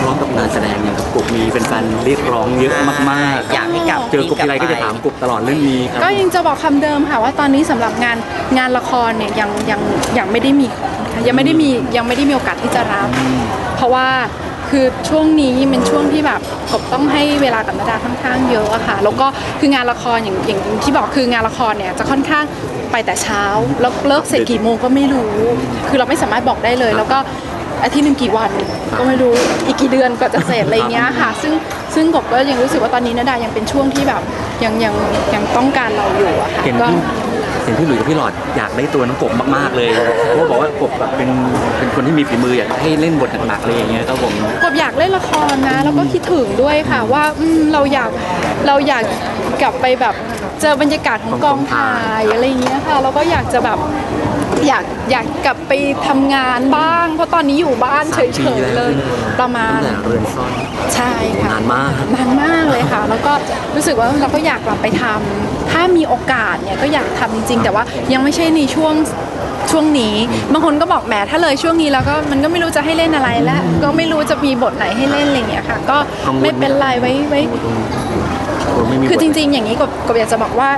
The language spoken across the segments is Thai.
พร้อมกับงานแสดงเนี่ยครับกบมีเป็นแฟนๆเรียกร้องเยอะมากๆอยากให้กลับเจอกบทีไรก็จะถามกบตลอดเรื่องนี้ครับก็ยังจะบอกคำเดิมค่ะว่าตอนนี้สำหรับงานงานละครเนี่ยยังยังยังไม่ได้มียังไม่ได้มียังไม่ได้มีโอกาสที่จะรับ เพราะว่าคือช่วงนี้เป็นช่วงที่แบบกบต้องให้เวลากับนาดาค่อนข้างเยอะอะค่ะ แล้วก็คืองานละครอย่างอย่างที่บอกคืองานละครเนี่ยจะค่อนข้างไปแต่เช้า แล้วเลิกเสร็จกี่โมงก็ไม่รู้ คือเราไม่สามารถบอกได้เลย แล้วก็ อาทิตย์หนึ่งกี่วัน ก็ไม่รู้อีกกี่เดือนกว่าจะเสร็จอะไรเงี้ยค่ะ ซึ่งซึ่งกบก็ยังรู้สึกว่าตอนนี้นาดายังเป็นช่วงที่แบบยังยังยังต้องการเราอยู่อะค่ะเห็นก็ พี่เห็นพี่หลุยส์กับพี่หลอดอยากได้ตัวน้องกบมากๆเลยเพราะว่าบอกว่ากบแบบเป็นเป็นคนที่มีฝีมืออยากให้เล่นบทหนักๆเลยอย่างเงี้ยครับผม กบอยากเล่นละครนะ แล้วก็คิดถึงด้วยค่ะว่าอืมเราอยากเราอยากกลับไปแบบเจอบรรยากาศของกองถ่ายอะไรอย่างเงี้ยค่ะแล้วก็อยากจะแบบ อยากอยากกลับไปทำงานบ้าง เพราะตอนนี้อยู่บ้านเฉยๆเลย ประมาณตั้งแต่เรือนซ่อนใช่ค่ะนานมากนานมากเลยค่ะ แล้วก็รู้สึกว่าเราก็อยากกลับไปทำถ้ามีโอกาสเนี่ยก็อยากทำจริงๆ แต่ว่ายังไม่ใช่ในช่วงช่วงนี้บางคนก็บอกแหมถ้าเลยช่วงนี้แล้วก็มันก็ไม่รู้จะให้เล่นอะไรแล้ว ก็ไม่รู้จะมีบทไหนให้เล่นอะไรอย่างเงี้ยค่ะ ก็กังวลไม่เป็นไรไว้ไว้กบไม่มีคือบทจริง ๆ อย่างนี้กบกบอยากจะบอกว่า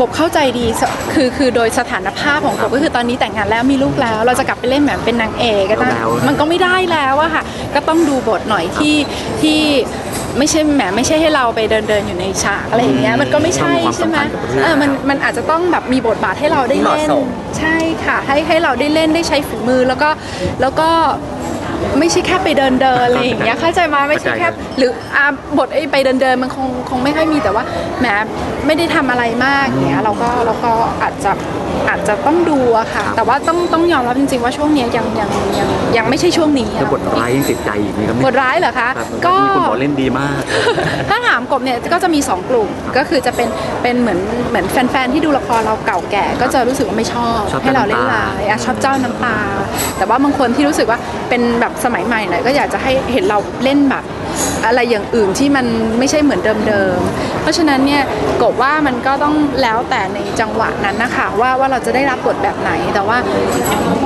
กบเข้าใจดีสคือคือโดยสถานภาพของกบก็คือตอนนี้แต่งงานแล้วมีลูกแล้ว เราจะกลับไปเล่นแบบเป็นนางเอกก็ได้แล้วมันก็ไม่ได้แล้วอะค่ะ ก็ต้องดูบทหน่อยที่ที่ไม่ใช่แหมไม่ใช่ให้เราไปเดินเดินๆอยู่ในฉากอะไรอย่างเงี้ยมันก็ไม่ใช่ต้องมีความใช่ไหมสัมพันธ์กับเรื่องเออมันมันอาจจะต้องแบบมีบทบาทให้เราได้เหมาะเล่นสมใช่ค่ะ ให้ให้เราได้เล่นได้ใช้ฝีมือแล้วก็แล้วก็ ไม่ใช่แค่ไปเดินเดินอะไรอย่างเงี้ยเข้าใจมาไม่ใช่แค่หรืออ่าบทไอ้ไปเดินเดินๆมันคงคงไม่ค่อยมีแต่ว่าแหมไม่ได้ทำอะไรมากอย่างเงี้ยเราก็เราก็อาจจะ อาจจะต้องดูอะค่ะ แต่ว่าต้องต้องยอมรับจริงๆว่าช่วงเนี้ยยังยังยังยังไม่ใช่ช่วงนี้แล้วอะบทร้ายยังติดใจอีกไหมครับบทร้ายเหรอคะครับก็มีคนบอกเล่นดีมาก ถ้าถามกบเนี่ยก็จะมี 2 กลุ่มก็คือจะเป็นเป็นเหมือนเหมือนแฟนๆที่ดูละครเราเก่าแก่ ก็จะรู้สึกว่าไม่ชอบชอบให้เราเล่นเจ้าน้ำตาร้ายอะชอบเจ้าน้ำตา แต่ว่าบางคนที่รู้สึกว่าเป็นแบบสมัยใหม่หน่อยก็อยากจะให้เห็นเราเล่นแบบ อะไรอย่างอื่นที่มันไม่ใช่เหมือนเดิมๆ เพราะฉะนั้นเนี่ยกบว่ามันก็ต้องแล้วแต่ในจังหวะนั้นนะคะว่าว่าเราจะได้รับบทแบบไหนแต่ว่า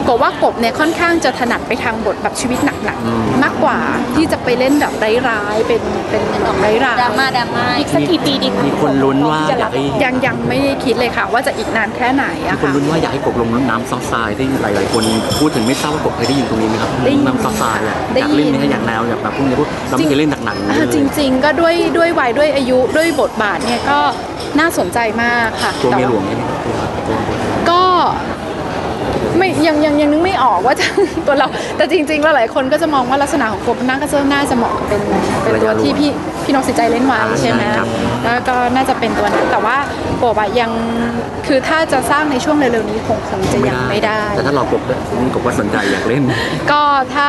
กบว่ากบเนี่ยค่อนข้างจะถนัดไปทางบทแบบชีวิตหนักๆมากกว่าที่จะไปเล่นแบบร้ายๆเป็นเป็นแบบร้ายๆดราม่าดราม่าอีกสักกี่ปีดีคะมีคนลุ้นว่าอยากให้ยังยังไม่ได้คิดเลยค่ะ ว่าจะอีกนานแค่ไหนมีอะคนค่ะลุ้นว่าอยากให้กบลงน้ำซอฟต์ทรายที่หลายๆคนพูดถึงไม่ทราบว่ากบเคยได้ยินตรงนี้ไหมครับได้ยินน้ำซอฟต์ทรายอะได้อยากยินเล่นไหมอยากแนวอยากแบบพวกนี้พวกเราไม่เคยเล่นหนักๆอย่างนี้อ่าเลยจริง ๆ ก็ด้วยด้วยวัยด้วยอายุด้วยบทบาทเนี่ยก็น่าสนใจมากค่ะตัวแต่เมียหลว่าวงใช่ไหมครับตัวตัวก็ไม่ยังยังยังนึกไม่ออกว่าจะตัวเราแต่จริงๆแล้วหลายคนก็จะมองว่าลักษณะของกบน่าก็จะน่าจะเหมาะกับเป็นเป็นตัวที่พี่พี่น้องสินใจเล่นไว้ใช่ไหมแล้วก็น่าจะเป็นตัวนั้นแต่ว่ากบอะยังคือถ้าจะสร้างในช่วงเร็วๆนี้คงคงจะยังไม่ได้ แต่ถ้าเรากบนี่กบว่าสนใจอยากเล่น ก็ถ้า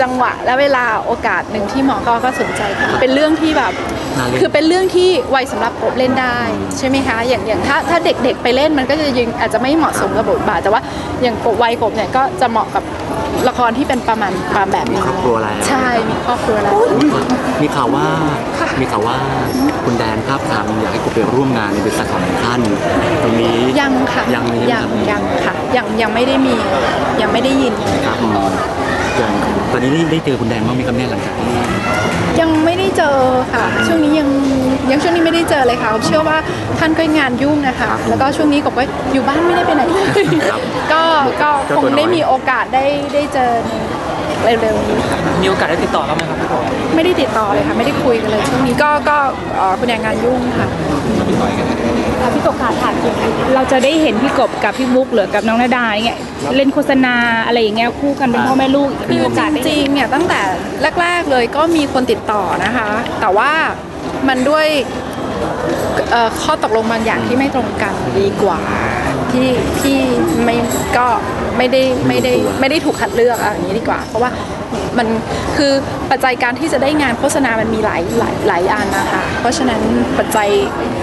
จังหวะและเวลาโอกาสหนึ่งที่หมอก็ก็สนใจค่ะเป็นเรื่องที่แบบน่าเล่นคือเป็นเรื่องที่วัยสำหรับกบเล่นได้ใช่ไหมคะอย่างอย่างถ้าถ้าเด็กๆไปเล่นมันก็จะยังอาจจะไม่เหมาะสมกับบทบาทแต่ว่าอย่างกบวัยกบเนี่ยก็จะเหมาะกับละครที่เป็นประมาณประมาณแบบนี้มีครอบครัวแล้วใช่มีครอบครัวแล้วมีข่าวว่ามีข่าวว่า คุณแดนครับทางอยากให้กบไปร่วมงานในบริษัทของท่านตรงนี้ยังค่ะยังมียังครับยังค่ะยังยังไม่ได้มียังไม่ได้ยินครับอืมอย่างตอนนี้ได้เจอคุณแดนบ้างไหมครับเนี่ยหลังจากที่ยังไม่ได้เจอค่ะ ช่วงนี้ยังยังช่วงนี้ไม่ได้เจอเลยค่ะผมเชื่อว่าท่านก็งานยุ่งนะคะ แล้วก็ช่วงนี้กบก็อยู่บ้านไม่ได้ไปไหนเลยครับก็ก็เจ้าคตัวงน้อยได้มีโอกาสได้ได้เจอใน เร็วๆนี้ค่ะมีโอกาสได้ติดต่อเขาไหมครับพี่กบไม่ได้ติดต่อเลยค่ะ ไม่ได้คุยกันเลยช่วงนี้ก็ก็เอ่อคุณแดงงานยุ่งค่ะพี่กบขาถามจริงเราจะได้เห็นพี่กบกับพี่มุกหรือกับน้องนาดาอย่างเงี้ยเล่นโฆษณาอะไรอย่างเงี้ยคู่กันเป็นพ่อแม่ลูกมีโอกาสได้จริงๆเนี่ยตั้งแต่แรก ๆเลยก็มีคนติดต่อนะคะ แต่ว่ามันด้วยเอ่อข้อตกลงบางอย่างที่ไม่ตรงกันดีกว่า ที่ที่ไม่ก็ไม่ได้ไม่ได้ไม่ได้ถูกคัดเลือกอะอย่างนี้ดีกว่า เพราะว่ามันคือปัจจัยการที่จะได้งานโฆษณา มันมีหลายหลายหลายอันนะคะ เพราะฉะนั้นปัจจัย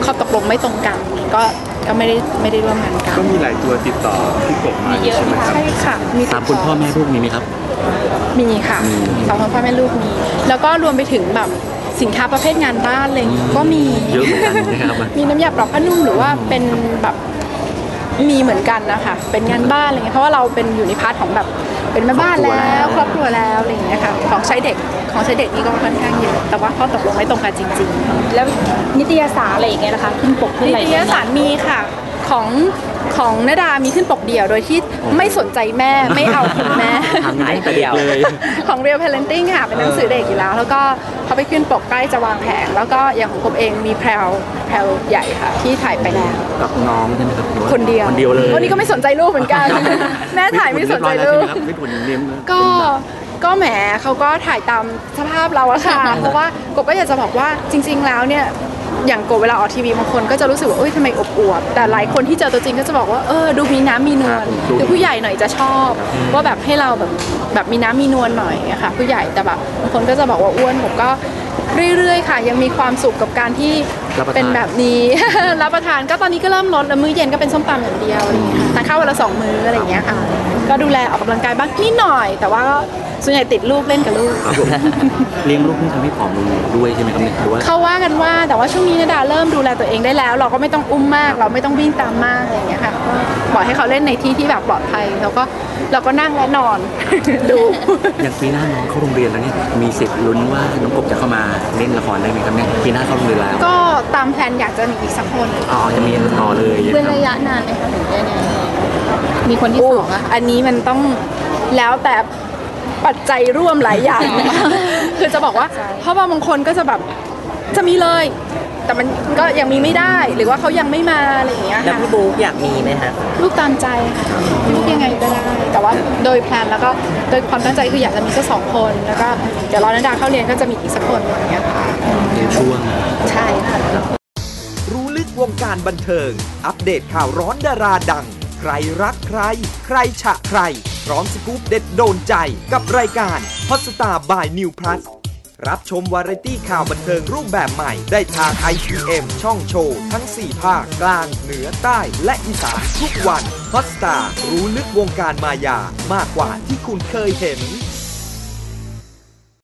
ข้อตกลงไม่ตรงกัน ก็ก็ไม่ได้ไม่ได้ร่วมงานกันก็มีหลายตัวติดต่อพี่กบมาอยู่ใช่ไหมครับใช่ค่ะมีตามคุณพ่อแม่ลูกมีไหมครับ มีค่ะสองคนพ่อแม่ลูกมี แล้วก็รวมไปถึงแบบสินค้าประเภทงานบ้านอะไรอย่างงี้ก็มีเยอะเหมือนกันนะครับ มีน้ำยาปรับผ้านุ่มหรือว่าเป็นแบบ มีเหมือนกันนะคะเป็นงานบ้านอะไรเงี้ยเพราะว่าเราเป็นอยู่ในพาร์ทของแบบเป็นแม่บ้านแล้วครอบครัวแล้วอะไรอย่างเงี้ยค่ะของใช้เด็กของใช้เด็กนี่ก็ค่อนข้างเยอะ แต่ว่าข้อตกลงไม่ตรงกันจริง ๆ แล้วนิตยสารอะไรอย่างเงี้ยนะคะขึ้นปกขึ้นนิอะไรตยสารมีค่ะ ของของนดามีขึ้นปกเดี่ยวโดยที่ไม่สนใจแม่ไม่เอาคุณแม่ ทำงานแต่เดียวเลย ของ Real Parenting ค่ะ เป็นหนังสือเด็กอยู่แล้ว แล้วก็เขาไปขึ้นปกใกล้จะวางแผง แล้วก็อย่างของกบเองมีแพรวแพรวใหญ่ค่ะ ที่ถ่ายไปแล้ว กับน้องใช่ไหมครับหรือว่าคนเดียวคนเดียวเลยวันนี้ก็ไม่สนใจลูกเหมือนกัน แม่ถ่ายไม่สนใจลูก ไม่ถุนเรียบร้อยแล้วใช่ไหมครับก็ก็แหมเขาก็ถ่ายตามสภาพเราอะค่ะ เพราะว่ากบก็อยากจะบอกว่าจริง ๆ แล้วเนี่ย อย่างกบเวลาออกทีวีบางคนก็จะรู้สึกว่าเอ้ยทำไมอบอวบแต่หลายคนที่เจอตัวจริงก็จะบอกว่าเออดูมีน้ำมีนวลดูคือผู้ใหญ่หน่อยจะชอบว่าแบบให้เราแบบแบบมีน้ำมีนวลหน่อยอะค่ะผู้ใหญ่แต่แบบบางคนก็จะบอกว่าอ้วนผมก็เรื่อยๆ ค่ะ ยังมีความสุขกับการที่รับประทานเป็นแบบนี้รับประทานก็ตอนนี้ก็เริ่มลดแล้วมื้อเย็นก็เป็นส้มตำอย่างเดียวอะไรอย่างเงี้ยค่ะทานข้าววันละสองมื้ออะไรอย่างเงี้ยค่ะ ก็ดูแลออกกำลังกายบ้างนิดหน่อย แต่ว่าก็ส่วนใหญ่ติดลูกเล่นกับลูก ครับผมเลี้ยงลูกนี่ทำให้ผอมลงด้วยใช่ไหมครับเนี่ยหรือว่าเขาว่ากันว่าแต่ว่าช่วงนี้นดาเริ่มดูแลตัวเองได้แล้ว เราก็ไม่ต้องอุ้มมาก เราไม่ต้องวิ่งตามมากอะไรอย่างเงี้ยค่ะก็ปล่อยให้เขาเล่นในที่ที่แบบปลอดภัยแล้วก็เราก็นั่งและนอน ดู อย่างปีหน้าน้องเข้าโรงเรียนแล้วเนี่ยมีสิทธิ์ลุ้นว่าน้องกบจะเข้ามาเล่นละครได้ไหมครับเนี่ยปีหน้าเข้าโรงเรียนแล้วก็ตามแพลนอยากจะมีอีกสักคนอ๋อจะมีต่อเลยเป็นระยะนานไหมคะถึงจะเนี่ย มีคนที่สองอะอันนี้มันต้องแล้วแต่ปัจจัยร่วมหลายอย่าง คือจะบอกว่า เพราะว่าบางคนก็จะแบบจะมีเลย แต่มันก็ยังมีไม่ได้ หรือว่าเขายังไม่มาอะไรอย่างเงี้ยแล้วค่ะพี่บุ๊กอยากมีไหมฮะลูกตามใจค่ะลูกยังไงก็ได้ แต่ว่าโดยแพลนแล้วก็โดยความตั้งใจคืออยากจะมีสักสองคน แล้วก็เดี๋ยวรอนันดาเข้าเรียนก็จะมีอีกสักคนอย่างเงี้ยค่ะเป็นช่วงใช่ค่ะ รู้ลึกวงการบันเทิง อัปเดตข่าวร้อนดาราดัง ใครรักใคร ใครฉะใคร พร้อมสกู๊ปเด็ดโดนใจกับรายการพัสตาบายนิวพลัสรับชมวาไรตี้ข่าวบันเทิงรูปแบบใหม่ ได้ทาง IPM ช่องโชว์ ทั้ง 4 ภาค กลาง เหนือใต้และอีสานทุกวันฮอสตาร์รู้ลึกวงการมายามากกว่าที่คุณเคยเห็น